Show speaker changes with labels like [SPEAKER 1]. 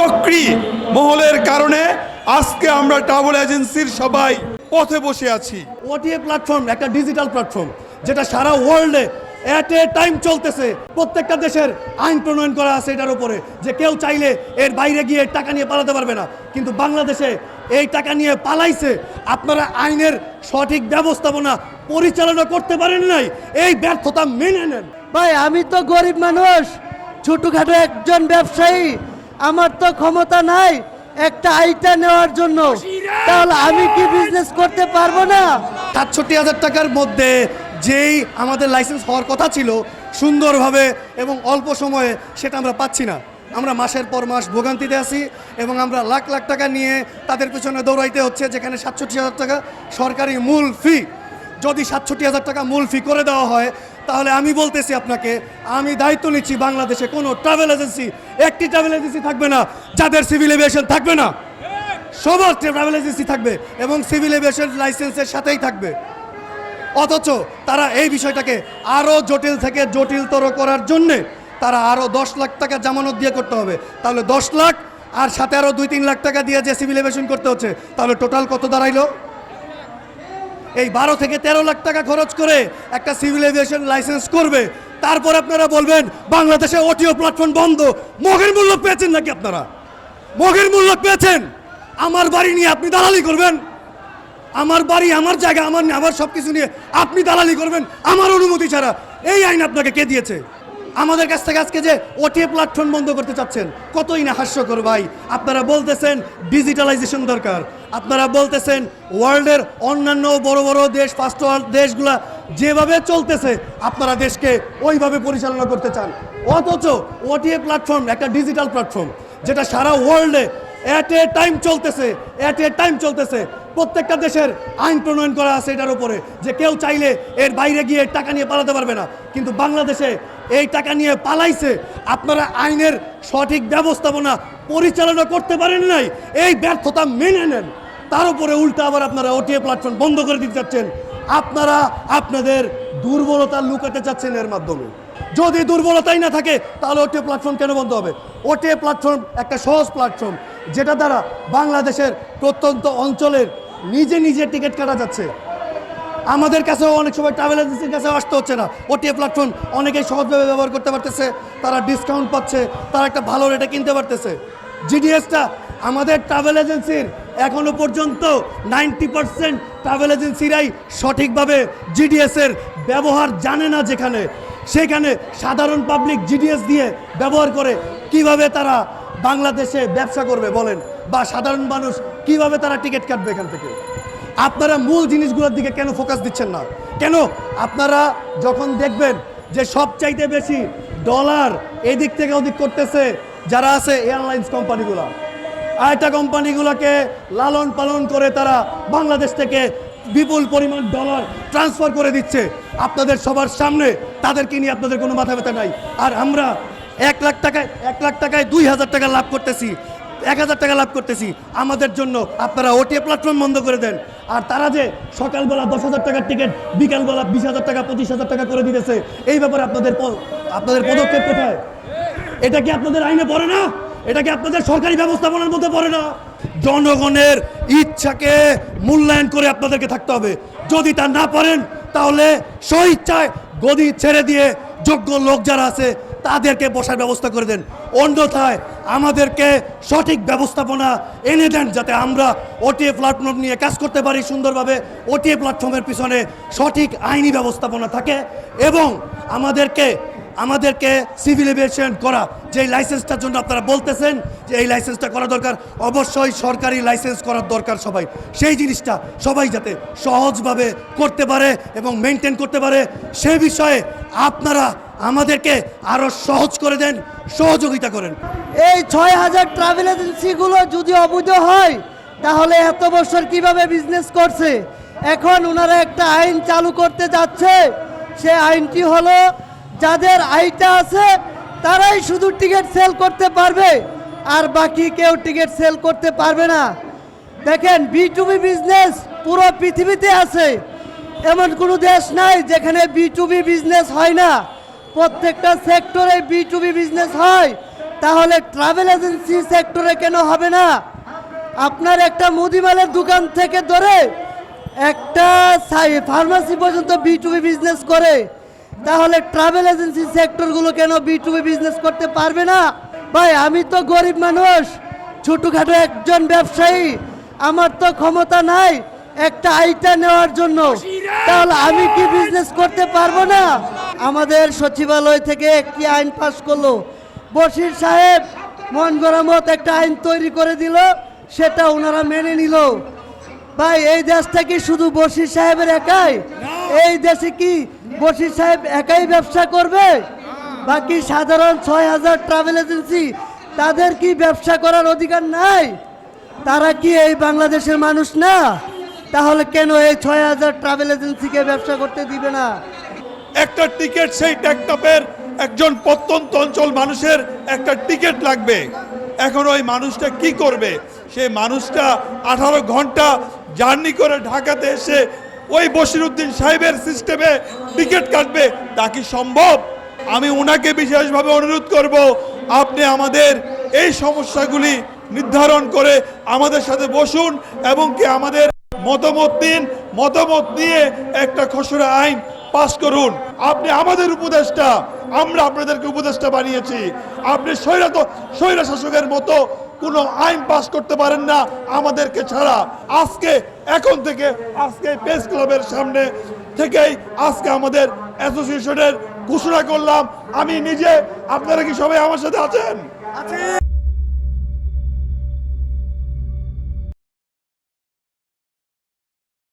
[SPEAKER 1] চক্রী মহলের কারণে আজকে আমরা ট্রাভেল এজেন্সির সবাই পথে বসে আছি।
[SPEAKER 2] ওটিএ প্ল্যাটফর্ম একটা ডিজিটাল প্ল্যাটফর্ম যেটা সারা ওয়ার্ল্ডে অ্যাট এ টাইম চলতেছে। প্রত্যেকটা দেশের আইন প্রণয়ন করা আছে এটার উপরে যে কেউ চাইলে এর বাইরে গিয়ে টাকা নিয়ে পালাতে পারবে না। কিন্তু বাংলাদেশে এই টাকা নিয়ে পালাইছে আপনারা আইনের সঠিক ব্যবস্থাপনা পরিচালনা করতে পারেন নাই এই ব্যর্থতা মেনে নেন।
[SPEAKER 3] ভাই আমি তো গরিব মানুষ ছোটখাটো একজন ব্যবসায়ী আমার তো ক্ষমতা নাই একটা আইটা নেওয়ার জন্য। তাহলে আমি কি বিজনেস করতে পারব না?
[SPEAKER 2] সাতষট্টি হাজার টাকার মধ্যে যেই আমাদের লাইসেন্স হওয়ার কথা ছিল, সুন্দরভাবে এবং অল্প সময়ে সেটা আমরা পাচ্ছি না। আমরা মাসের পর মাস ভোগান্তিতে আছি এবং আমরা লাখ লাখ টাকা নিয়ে তাদের পিছনে দৌড়াইতে হচ্ছে, যেখানে সাতষট্টি হাজার টাকা সরকারি মূল ফি যদি সাতষট্টি হাজার টাকা মূল ফি করে দেওয়া হয় তাহলে আমি বলতেছি আপনাকে, আমি দায়িত্ব নিচ্ছি বাংলাদেশে কোনো ট্রাভেল এজেন্সি একটি ট্রাভেল এজেন্সি থাকবে না, যাদের সিভিল এভিয়েশন থাকবে না। সবার ট্রাভেল এজেন্সি থাকবে এবং সিভিল এভিয়েশন লাইসেন্সের সাথেই থাকবে। অথচ তারা এই বিষয়টাকে আরও জটিল থেকে জটিলতর করার জন্যে তারা আরও দশ লাখ টাকা জামানত দিয়ে করতে হবে। তাহলে দশ লাখ আর সাথে আরও দুই তিন লাখ টাকা দিয়ে যে সিভিল এভিয়েশন করতে হচ্ছে, তাহলে টোটাল কত দাঁড়াইলো? এই বারো থেকে তেরো লাখ টাকা খরচ করে একটা সিভিল এভিয়েশন লাইসেন্স করবে। তারপর আপনারা বলবেন, বাংলাদেশে অটিও প্ল্যাটফর্ম বন্ধ। মগের মূল্য পেয়েছেন নাকি আপনারা? মগের মূল্য পেয়েছেন। আমার বাড়ি নিয়ে আপনি দালালি করবেন। আমার বাড়ি, আমার জায়গা, আমার আমার সব কিছু নিয়ে আপনি দালালি করবেন। আমার অনুমতি ছাড়া। এই আইন আপনাকে কে দিয়েছে? আমাদের কাছ থেকে আজকে যে ওটিএ প্ল্যাটফর্ম বন্ধ করতে চাচ্ছেন, কতই না হাস্যকর ভাই। আপনারা বলতেছেন ডিজিটালাইজেশন দরকার। আপনারা বলতেছেন ওয়ার্ল্ডের অন্যান্য বড় বড় দেশ ফার্স্ট ওয়ার্ল্ড দেশগুলা যেভাবে চলতেছে, আপনারা দেশকে ওইভাবে পরিচালনা করতে চান। অথচ ওটিএ প্ল্যাটফর্ম একটা ডিজিটাল প্ল্যাটফর্ম যেটা সারা ওয়ার্ল্ডে অ্যাট এ টাইম চলতেছে অ্যাট এ টাইম চলতেছে। প্রত্যেকটা দেশের আইন প্রণয়ন করা আছে এটার উপরে, যে কেউ চাইলে এর বাইরে গিয়ে টাকা নিয়ে পালাতে পারবে না। কিন্তু বাংলাদেশে এই টাকা নিয়ে পালাইছে, আপনারা আইনের সঠিক ব্যবস্থাপনা পরিচালনা করতে পারেন নাই, এই ব্যর্থতা মেনে নেন। তার উপরে উল্টা আবার আপনারা ওটিএ প্ল্যাটফর্ম বন্ধ করে দিতে চাচ্ছেন। আপনারা আপনাদের দুর্বলতা লুকাতে চাচ্ছেন এর মাধ্যমে। যদি দুর্বলতাই না থাকে, তাহলে ওটিএ প্ল্যাটফর্ম কেন বন্ধ হবে? ওটিএ প্ল্যাটফর্ম একটা সহজ প্ল্যাটফর্ম যেটা দ্বারা বাংলাদেশের প্রত্যন্ত অঞ্চলের নিজে নিজে টিকিট কাটা যাচ্ছে। আমাদের কাছেও অনেক সময় ট্রাভেল এজেন্সির কাছেও আসতে হচ্ছে না। ওটিএ প্ল্যাটফর্ম অনেকেই সহজভাবে ব্যবহার করতে পারতেছে, তারা ডিসকাউন্ট পাচ্ছে, তারা একটা ভালো রেটে কিনতে পারতেছে। জিডিএসটা আমাদের ট্রাভেল এজেন্সির এখনও পর্যন্ত নাইনটি পারসেন্ট ট্রাভেল এজেন্সিরাই সঠিকভাবে জিডিএসের ব্যবহার জানে না যেখানে। সেখানে সাধারণ পাবলিক জিডিএস দিয়ে ব্যবহার করে কীভাবে তারা বাংলাদেশে ব্যবসা করবে, বলেন। বা সাধারণ মানুষ, কীভাবে তারা টিকিট কাটবে এখান থেকে? আপনারা মূল জিনিসগুলোর দিকে কেন ফোকাস দিচ্ছেন না? কেন? আপনারা যখন দেখবেন যে সবচাইতে বেশি ডলার এদিক থেকে ওদিক করতেছে, যারা আছে এয়ারলাইন্স কোম্পানিগুলো আয়টা কোম্পানিগুলোকে লালন পালন করে তারা বাংলাদেশ থেকে বিপুল পরিমাণ ডলার ট্রান্সফার করে দিচ্ছে। আপনাদের সবার সামনে তাদেরকে নিয়ে আপনাদের কোনো মাথা ব্যথা নাই। আর আমরা এক লাখ টাকায়, এক লাখ টাকায় দুই হাজার টাকা লাভ করতেছি। এক হাজার টাকা লাভ করতেছি। আমাদের জন্য আপনারা ওটিএ প্ল্যাটফর্ম বন্ধ করে দেন। আর তারা যে সকালবেলা দশ হাজার টাকার টিকিট বিকালবেলা বিশ হাজার টাকা, পঁচিশ হাজার টাকা করে দিতেছে, এই ব্যাপারে আপনাদের আপনাদের পদক্ষেপ কোথায়? এটা কি আপনাদের আইনে পড়ে না? এটা কি আপনাদের সরকারি ব্যবস্থাপনার মধ্যে পড়ে না? জনগণের ইচ্ছাকে মূল্যায়ন করে আপনাদেরকে থাকতে হবে। যদি তা না পারেন, তাহলে স্বইচ্ছায় গদি ছেড়ে দিয়ে যোগ্য লোক যারা আছে তাদেরকে বসার ব্যবস্থা করে দেন। অন্যথায় আমাদেরকে সঠিক ব্যবস্থাপনা এনে দেন যাতে আমরা ওটিএ প্ল্যাটফর্ম নিয়ে কাজ করতে পারি সুন্দরভাবে। ওটিএ প্ল্যাটফর্মের পিছনে সঠিক আইনি ব্যবস্থাপনা থাকে এবং আমাদেরকে আমাদেরকে সিভিল এভিয়েশন করা, যে লাইসেন্সটার জন্য আপনারা বলতেছেন যে এই লাইসেন্সটা করা দরকার, অবশ্যই সরকারি লাইসেন্স করার দরকার সবাই। সেই জিনিসটা সবাই যাতে সহজভাবে করতে পারে এবং মেনটেন করতে পারে, সে বিষয়ে আপনারা আমাদেরকে আরও সহজ করে দেন, সহযোগিতা করেন।
[SPEAKER 3] এই ছয় হাজার ট্রাভেল এজেন্সিগুলো যদি অবৈধ হয়, তাহলে এত বছর কীভাবে বিজনেস করছে? এখন ওনারা একটা আইন চালু করতে যাচ্ছে, সে আইনটি হলো যাদের আইটা আছে, তারাই শুধু টিকিট সেল করতে পারবে, আর বাকি কেউ টিকিট সেল করতে পারবে না। দেখেন, বি টু বি বিজনেস পুরো পৃথিবীতে আছে। এমন কোনো দেশ নাই যেখানে বি টু বি বিজনেস হয় না। প্রত্যেকটা সেক্টরে বি টু বি বিজনেস হয়। তাহলে ট্রাভেল এজেন্সি সেক্টরে কেন হবে না? আপনার একটা মুদিমালের দোকান থেকে ধরে একটা ফার্মাসি পর্যন্ত বি টু বি বিজনেস করে। তাহলে ট্রাভেল এজেন্সি সেক্টরগুলো কেন বি টু বিজনেস করতে পারবে না? ভাই, আমি তো গরিব মানুষ। ছোটোখাটো একজন ব্যবসায়ী। আমার তো ক্ষমতা নাই একটা আইটা নেওয়ার জন্য। তাহলে আমি কি বিজনেস করতে পারব না? আমাদের সচিবালয় থেকে একটি আইন পাস করল। বশির সাহেব মন গরামত একটা আইন তৈরি করে দিল, সেটা ওনারা মেনে নিল। ভাই, এই দেশটা কি শুধু বশির সাহেবের একাই? এই দেশে কি বশির সাহেব একাই ব্যবসা করবে? বাকি সাধারণ ছয় হাজার ট্রাভেল এজেন্সি তাদের কি ব্যবসা করার অধিকার নাই? তারা কি এই বাংলাদেশের মানুষ না? তাহলে কেন এই ছয় হাজার ট্রাভেল এজেন্সিকে ব্যবসা করতে দিবে না?
[SPEAKER 1] একটা টিকিট সেই ট্যাকটাপের একজন প্রত্যন্ত অঞ্চল মানুষের একটা টিকিট লাগবে। এখন ওই মানুষটা কি করবে? সেই মানুষটা আঠারো ঘণ্টা জার্নি করে ঢাকাতে এসে ওই বশিরুদ্দিন সাহেবের সিস্টেমে টিকিট কাটবে। তা কি সম্ভব? আমি ওনাকে বিশেষভাবে অনুরোধ করব, আপনি আমাদের এই সমস্যাগুলি নির্ধারণ করে আমাদের সাথে বসুন এবং কি আমাদের মতামত দিন। মতামত দিয়ে একটা খসড়া আইন পাস করুন। আপনি আমাদের উপদেষ্টা। আমরা আপনাদেরকে উপদেষ্টা বানিয়েছি। আপনি স্বৈরাত স্বৈরা শাসকের মতো কোনো আইন পাস করতে পারেন না আমাদেরকে ছাড়া। আজকে, এখন থেকে, আজকে প্রেস ক্লাবের সামনে থেকেই আজকে আমাদের অ্যাসোসিয়েশনের ঘোষণা করলাম। আমি নিজে আপনারা কি সবাই আমার সাথে আছেন?